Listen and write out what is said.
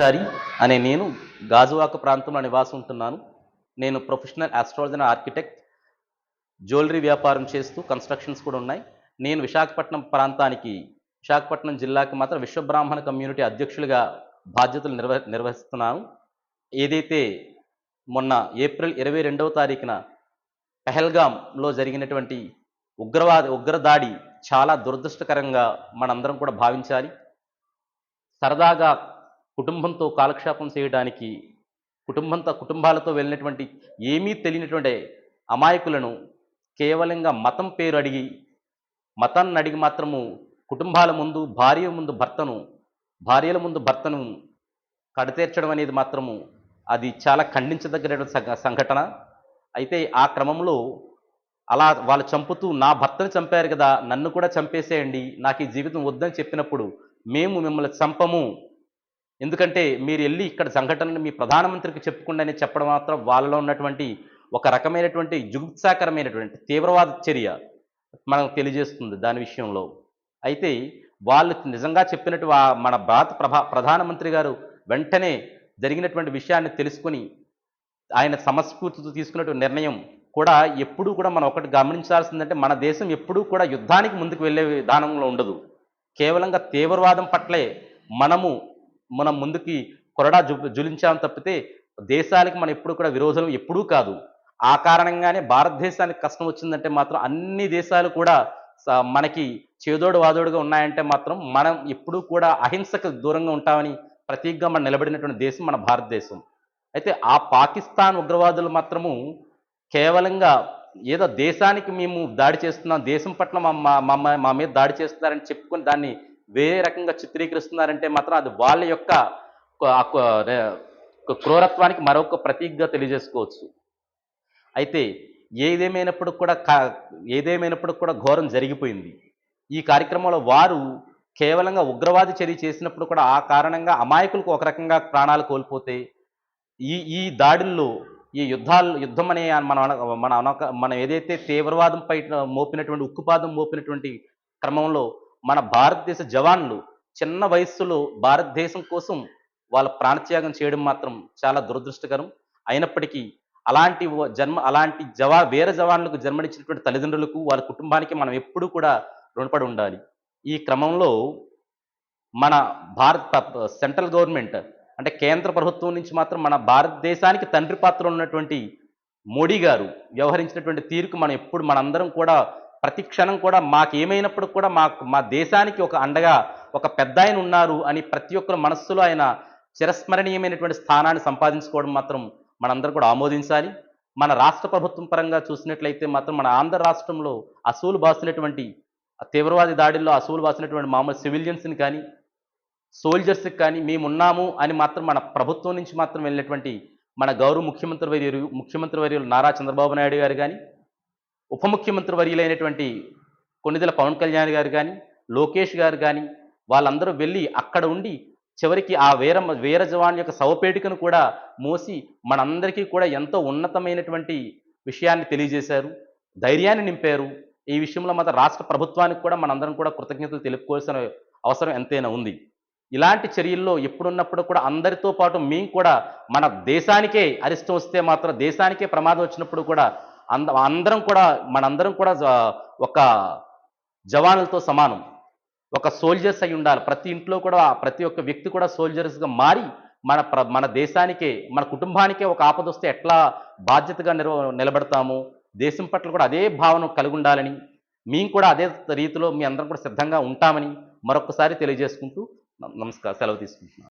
చారి అనే నేను గాజువాక ప్రాంతంలో నివాసం ఉంటున్నాను. నేను ప్రొఫెషనల్ ఆస్ట్రాలజీ ఆర్కిటెక్ట్. జ్యువెలరీ వ్యాపారం చేస్తూ కన్స్ట్రక్షన్స్ కూడా ఉన్నాయి. నేను విశాఖపట్నం ప్రాంతానికి విశాఖపట్నం జిల్లాకి మాత్రం విశ్వబ్రాహ్మణ కమ్యూనిటీ అధ్యక్షులుగా బాధ్యతలు నిర్వ నిర్వహిస్తున్నాను. ఏదైతే మొన్న ఏప్రిల్ ఇరవై రెండవ తారీఖున పెహల్గాంలో జరిగినటువంటి ఉగ్రవాద ఉగ్రదాడి చాలా దురదృష్టకరంగా మనందరం కూడా భావించాలి. సరదాగా కుటుంబంతో కాలక్షేపం చేయడానికి కుటుంబంతో కుటుంబాలతో వెళ్ళినటువంటి ఏమీ తెలియనటువంటి అమాయకులను కేవలంగా మతం పేరు అడిగి మతాన్ని అడిగి మాత్రము కుటుంబాల ముందు భార్య ముందు భర్తను భార్యల ముందు భర్తను కడతీర్చడం అనేది మాత్రము అది చాలా ఖండించదగిన సంఘ- సంఘటన. అయితే ఆ క్రమంలో అలా వాళ్ళు చంపుతూ నా భర్తను చంపారు కదా నన్ను కూడా చంపేసేయండి నాకు ఈ జీవితం వద్దని చెప్పినప్పుడు మేము మిమ్మల్ని చంపము ఎందుకంటే మీరు వెళ్ళి ఇక్కడ సంఘటనలు మీ ప్రధానమంత్రికి చెప్పుకుండా చెప్పడం మాత్రం వాళ్ళలో ఉన్నటువంటి ఒక రకమైనటువంటి జుగుప్సాకరమైనటువంటి తీవ్రవాద చర్య మనకు తెలియజేస్తుంది దాని విషయంలో. అయితే వాళ్ళు నిజంగా చెప్పినట్టు మన భారత ప్రభా ప్రధానమంత్రి గారు వెంటనే జరిగినటువంటి విషయాన్ని తెలుసుకొని ఆయన సమస్ఫూర్తితో తీసుకున్నటువంటి నిర్ణయం కూడా ఎప్పుడూ కూడా మనం ఒకటి గమనించాల్సిందంటే మన దేశం ఎప్పుడూ కూడా యుద్ధానికి ముందుకు వెళ్ళే విధానంలో ఉండదు. కేవలంగా తీవ్రవాదం పట్లే మనము మనం ముందుకి కొరడా జు జులించాం తప్పితే దేశానికి మనం ఎప్పుడు కూడా విరోధం ఎప్పుడూ కాదు. ఆ కారణంగానే భారతదేశానికి కష్టం వచ్చిందంటే మాత్రం అన్ని దేశాలు కూడా మనకి చేదోడు వాదోడుగా ఉన్నాయంటే మాత్రం మనం ఎప్పుడూ కూడా అహింసకు దూరంగా ఉంటామని ప్రతీకగా మనం నిలబడినటువంటి దేశం మన భారతదేశం. అయితే ఆ పాకిస్తాన్ ఉగ్రవాదులు మాత్రము కేవలంగా ఏదో దేశానికి మేము దాడి చేస్తున్నాం దేశం పట్ల మా- మా మా మీద దాడి చేస్తున్నారని చెప్పుకొని దాన్ని వేరే రకంగా చిత్రీకరిస్తున్నారంటే మాత్రం అది వాళ్ళ యొక్క క్రూరత్వానికి మరొక ప్రతీకగా తెలియజేసుకోవచ్చు. అయితే ఏదేమైనప్పుడు కూడా కా- ఏదేమైనప్పుడు కూడా ఘోరం జరిగిపోయింది. ఈ కార్యక్రమంలో వారు కేవలంగా ఉగ్రవాది చర్య చేసినప్పుడు కూడా ఆ కారణంగా అమాయకులకు ఒక రకంగా ప్రాణాలు కోల్పోతే ఈ ఈ దాడుల్లో ఈ యుద్ధాలు యుద్ధం అనే మన మన మనం ఏదైతే తీవ్రవాదం పై మోపినటువంటి ఉక్కుపాదం మోపినటువంటి క్రమంలో మన భారతదేశ జవాన్లు చిన్న వయస్సులో భారతదేశం కోసం వాళ్ళ ప్రాణత్యాగం చేయడం మాత్రం చాలా దురదృష్టకరం. అయినప్పటికీ అలాంటి జన్మ అలాంటి జవా వేరే జవాన్లకు జన్మనిచ్చినటువంటి తల్లిదండ్రులకు వాళ్ళ కుటుంబానికి మనం ఎప్పుడూ కూడా రుణపడి ఉండాలి. ఈ క్రమంలో మన భారత్ సెంట్రల్ గవర్నమెంట్ అంటే కేంద్ర ప్రభుత్వం నుంచి మాత్రం మన భారతదేశానికి తండ్రి పాత్ర ఉన్నటువంటి మోడీ గారు వ్యవహరించినటువంటి తీరుకు మనం ఎప్పుడు మనందరం కూడా ప్రతి క్షణం కూడా మాకేమైనప్పుడు కూడా మాకు మా దేశానికి ఒక అండగా ఒక పెద్ద ఆయన ఉన్నారు అని ప్రతి ఒక్కరు మనస్సులో ఆయన చిరస్మరణీయమైనటువంటి స్థానాన్ని సంపాదించుకోవడం మాత్రం మనందరూ కూడా ఆమోదించాలి. మన రాష్ట్ర ప్రభుత్వం పరంగా చూసినట్లయితే మాత్రం మన ఆంధ్ర రాష్ట్రంలో అసూలు బాసినటువంటి తీవ్రవాది దాడిల్లో అసూలు బాసినటువంటి మామూలు సివిలియన్స్ని కానీ సోల్జర్స్కి కానీ మేము ఉన్నాము అని మాత్రం మన ప్రభుత్వం నుంచి మాత్రం వెళ్ళినటువంటి మన గౌరవ ముఖ్యమంత్రి వర్యులు ముఖ్యమంత్రి వర్యులు నారా చంద్రబాబు నాయుడు గారు కానీ ఉప ముఖ్యమంత్రి వర్యులైనటువంటి కొన్నిదల పవన్ కళ్యాణ్ గారు కానీ లోకేష్ గారు కానీ వాళ్ళందరూ వెళ్ళి అక్కడ ఉండి చివరికి ఆ వీర వీర జవాన్ యొక్క శవపేటికను కూడా మోసి మనందరికీ కూడా ఎంతో ఉన్నతమైనటువంటి విషయాన్ని తెలియజేశారు. ధైర్యాన్ని నింపారు. ఈ విషయంలో మాత్రం రాష్ట్ర ప్రభుత్వానికి కూడా మనందరం కూడా కృతజ్ఞతలు తెలుపుకోవాల్సిన అవసరం ఎంతైనా ఉంది. ఇలాంటి చర్యల్లో ఎప్పుడున్నప్పుడు కూడా అందరితో పాటు మేము కూడా మన దేశానికే అరిష్టం వస్తే మాత్రం దేశానికే ప్రమాదం వచ్చినప్పుడు కూడా అంద అందరం కూడా మనందరం కూడా ఒక జవానులతో సమానం. ఒక సోల్జర్స్ అయి ఉండాలి. ప్రతి ఇంట్లో కూడా ప్రతి ఒక్క వ్యక్తి కూడా సోల్జర్స్గా మారి మన ప్ర మన దేశానికే మన కుటుంబానికే ఒక ఆపద వస్తే ఎట్లా బాధ్యతగా నిర్వ నిలబడతాము? దేశం పట్ల కూడా అదే భావన కలిగి ఉండాలని మేము కూడా అదే రీతిలో మీ అందరం కూడా సిద్ధంగా ఉంటామని మరొకసారి తెలియజేసుకుంటూ నమస్కారం సెలవు తీసుకుంటున్నాను.